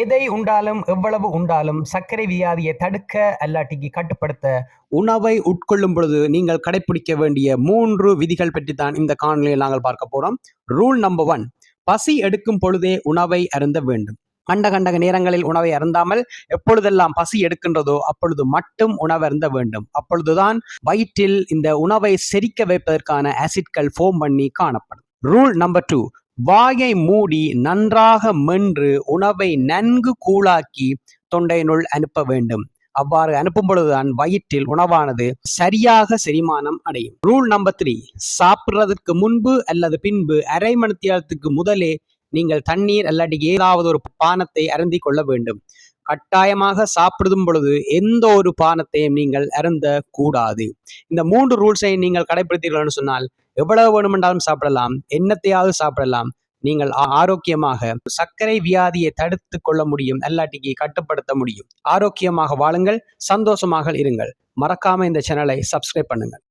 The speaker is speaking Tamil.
எதை உண்டாலும் எவ்வளவு உண்டாலும் சர்க்கரை வியாதியை தடுக்க அல்லாட்டிக்கு கட்டுப்படுத்த உணவை உட்கொள்ளும் பொழுது நீங்கள் கடைபிடிக்க வேண்டிய மூன்று விதிகள் பற்றி தான் இந்த காணொலியில் நாங்கள் பார்க்க போறோம். ரூல் நம்பர் ஒன் பசி எடுக்கும் பொழுதே உணவை அருந்த வேண்டும். கண்ட கண்ட நேரங்களில் உணவை அருந்தாமல் எப்பொழுதெல்லாம் பசி எடுக்கின்றதோ அப்பொழுது மட்டும் உணவு அருந்த வேண்டும். அப்பொழுதுதான் வயிற்றில் இந்த உணவை செரிக்க வைப்பதற்கான ஆசிட்கள் ஃபோம் பண்ணி காணப்படும். ரூல் நம்பர் டூ வாயை மூடி நன்றாக மென்று உணவை நன்கு கூழாக்கி தொண்டையினுள் அனுப்ப வேண்டும். அவ்வாறு அனுப்பும் பொழுதுதான் வயிற்றில் உணவானது சரியாக செரிமானம் அடையும். ரூல் நம்பர் த்ரீ சாப்பிட்றதற்கு முன்பு அல்லது பின்பு அரை மணித்தியாலத்துக்கு முதலே நீங்கள் தண்ணீர் அல்லாட்டி ஏதாவது ஒரு பானத்தை அருந்திக் கொள்ள வேண்டும். கட்டாயமாக சாப்பிடும் பொழுது எந்த ஒரு பானத்தையும் நீங்கள் அருந்த கூடாது. இந்த மூன்று ரூல்ஸை நீங்கள் கடைபிடித்தீர்கள்னு சொன்னால் எவ்வளவு வேணுமென்றாலும் சாப்பிடலாம் என்னத்தையாவது சாப்பிடலாம். நீங்கள் ஆரோக்கியமாக சர்க்கரை வியாதியை தடுத்து கொள்ள முடியும் எல்லாட்டிக்கு கட்டுப்படுத்த முடியும். ஆரோக்கியமாக வாழுங்கள் சந்தோஷமாக இருங்கள். மறக்காம இந்த சேனலை சப்ஸ்கிரைப் பண்ணுங்கள்.